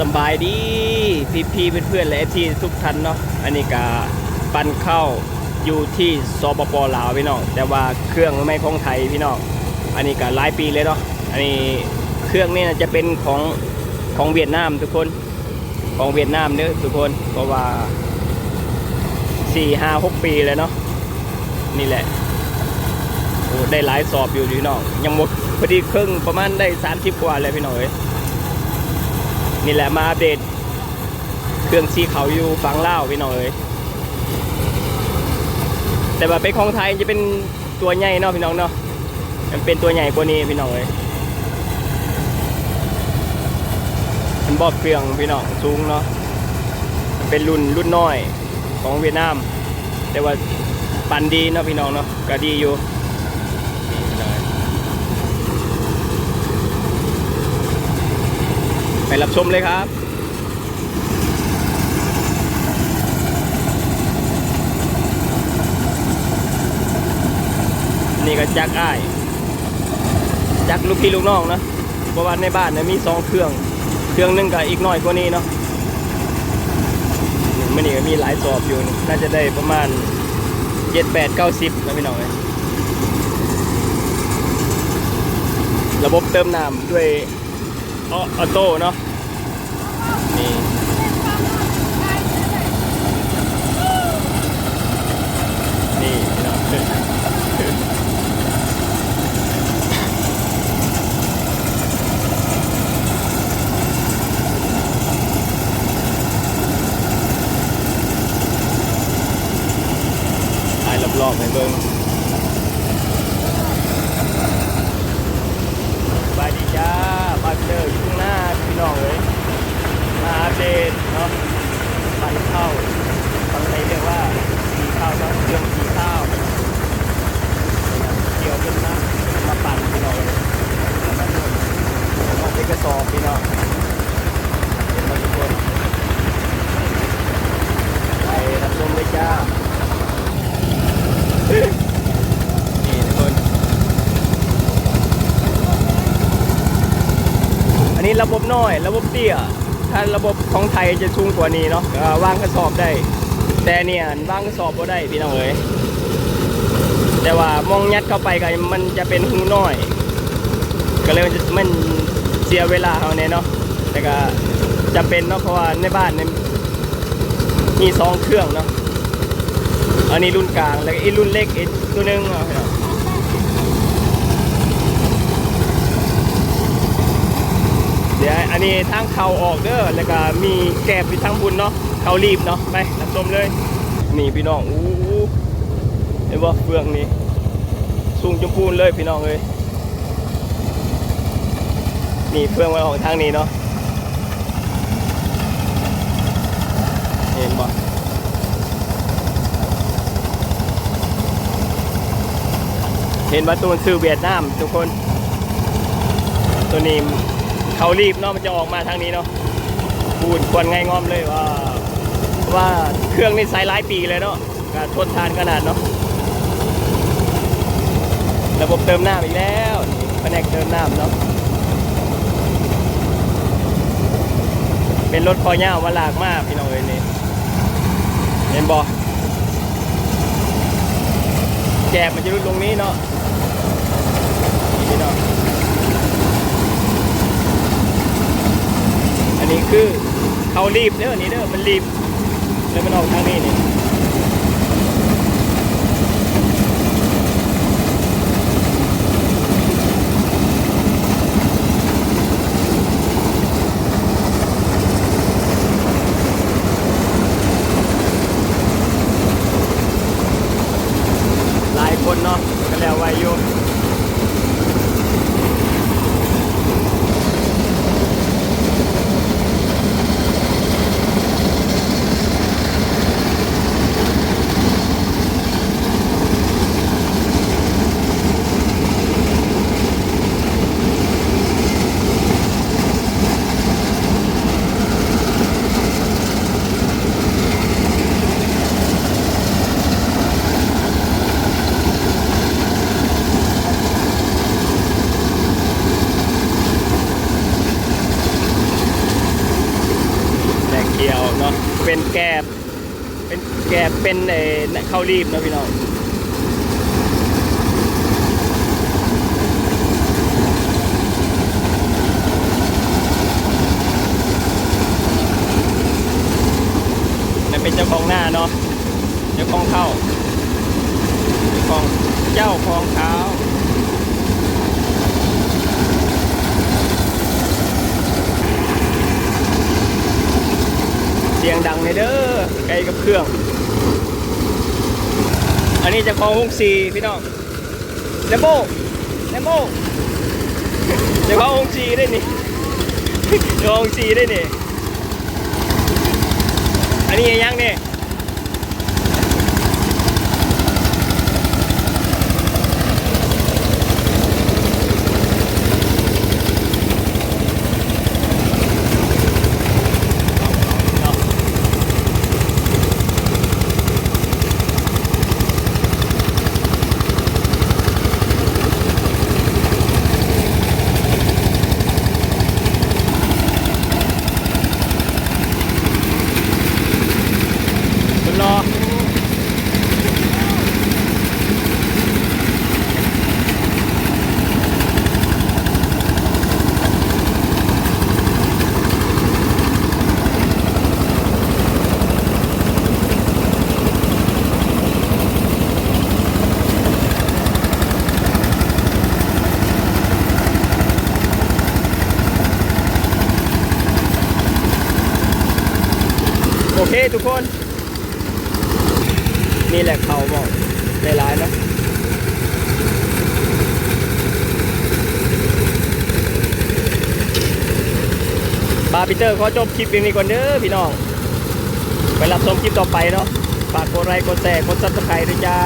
สบายดีพี่พี่ๆเพื่อนๆและที่ทุกท่านเนาะอันนี้ก็ปันเข้าอยู่ที่สปปลาวพี่น้องแต่ว่าเครื่องไม่ของไทยพี่น้องอันนี้ก็หลายปีเลยเนาะอันนี้เครื่องนี่น่าจะเป็นของของเวียดนามทุกคนของเวียดนามเด้อทุกคนเพราะว่าสี่ห้าหกปีเลยเนาะนี่แหละได้หลายสอบอยู่พี่น้องยังหมดพอดีครึ่งประมาณได้ 30 กว่าเลยพี่น้องเอ้ย นี่แหละมาอัปเดตเครื่องซีเขาอยู่ฝั่งล่าวพี่น้องเอ้ยแต่ว่าเป็นของไทยจะเป็นตัวใหญ่เนาะพี่น้องเนาะมันเป็นตัวใหญ่กว่านี้พี่น้องเอ้ยมันบอกเครื่องพี่น้องสูงเนาะมันเป็นรุ่นรุ่นน้อยของเวียดนาม แต่ว่าปันดีเนาะพี่น้องเนาะก็ดีอยู่นี่พี่น้องเอ้ย ไปรับชมเลยครับนี่ก็จักอ้ายจักลูกพี่ลูกน้องนะเพราะว่าในบ้านเนี่ยมีสองเครื่อง เครื่องหนึงกับอีกน้อยกว่านี้เนาะมันนี่ก็มีหลายสอบอยู่นี่น่าจะได้ประมาณเจ็ดแปดเก้าสิบนะพี่น้องเลยระบบเติมน้ำด้วย ออโต้เนาะนี่นี่พี่น้องถ่รอบๆให้เบิ่งสบายดีจ้าบาเจออยู่ข้างหน้าพี่น้องเลยมาอัปเดตเนาะปั่นข้าวบางในเรียกว่าสีข้าวเนาะเครื่องสีข้าวเกี่ยวขึ้นนะมาปั่นพี่น้องเลยแล้วก็นู่นผมเอาไปกระสอบพี่น้องเห็นไหมทุกคนไปรับชมเลยจ้านี่ทุกคนอันนี้ระบบน้อย ระบบเตี้ย ถ้าระบบของไทยจะสูงกว่านี้เนาะวางกระสอบได้ แต่เนี่ยวางกระสอบก็ได้พี่น้องเอ๋ยแต่ว่ามองยัดเข้าไปก็มันจะเป็นหูน้อย ก็เลยมันจะมันเสียเวลาเขาเนี่ยเนาะแต่ก็จะเป็นเนาะเพราะว่าในบ้านเนี่ยมีสองเครื่องเนาะอันนี้รุ่นกลางแล้วก็อีรุ่นเล็กอีกตัวหนึงเอาให้เราเดี๋ยว อันนี้ทางเขาออกเด้อแล้วก็มีแกบอยู่ทางบุญเนาะเขารีบเนาะไปรับชมเลยนี่พี่น้องอู้เห็นบ่เฟืองนี่สูงจมพูนเลยพี่น้องเลยนี่เฟืองไว้ออกทางนี้เนาะเห็นบ่เห็นว่าตัวมันซื้อเวียดนามทุกคนตัวนี้ เขารีบเนาะมันจะออกมาทางนี้เนาะพูดควนไงงอมเลยว่า ว่าเครื่องนี่ใช้หลายปีเลยเนาะการทนทานขนาดเนาะระบบเติมน้ำอีกแล้วแผนกเติมน้ำเนาะเป็นรถคอยาวมาลากมากพี่น้องเอ้ยนี่เห็นบอแกบมันจะรุดลงนี้เนาะนี่เนาะอัน นี้คือเขารีบเด้อนี่เด้อมันรีบแล้วมันออกทางนี้นี่หลายคนเนาะก็แล้วไวอยู่ เป็น แกบ เป็นแกบเป็นเอ่ข้าวรีบนะพี่น้องนั่นเป็นเจ้าของหน้าเนาะเจ้าของเข้าเจ้าของเจ้าของเท้า สียงดังเลยเด้อใกล้กับเครื่อง อันนี้จะของฮุกซีพี่น้องเลมโบเลมโบจะของฮุกซีได้นี่เจ้าของฮุกซีได้นี่อันนี้ยังเนี่ย คุณรอ โอ เคทุกคน นี่แหละเขาบอกในร้ายๆนะบาปีเตอร์ขอจบคลิปเพียงนี้ก่อนเด้อพี่น้อง ไปรับชมคลิปต่อไปเนาะฝากกดไลค์กดแชร์กดซับสไครต์ด้วยจ้า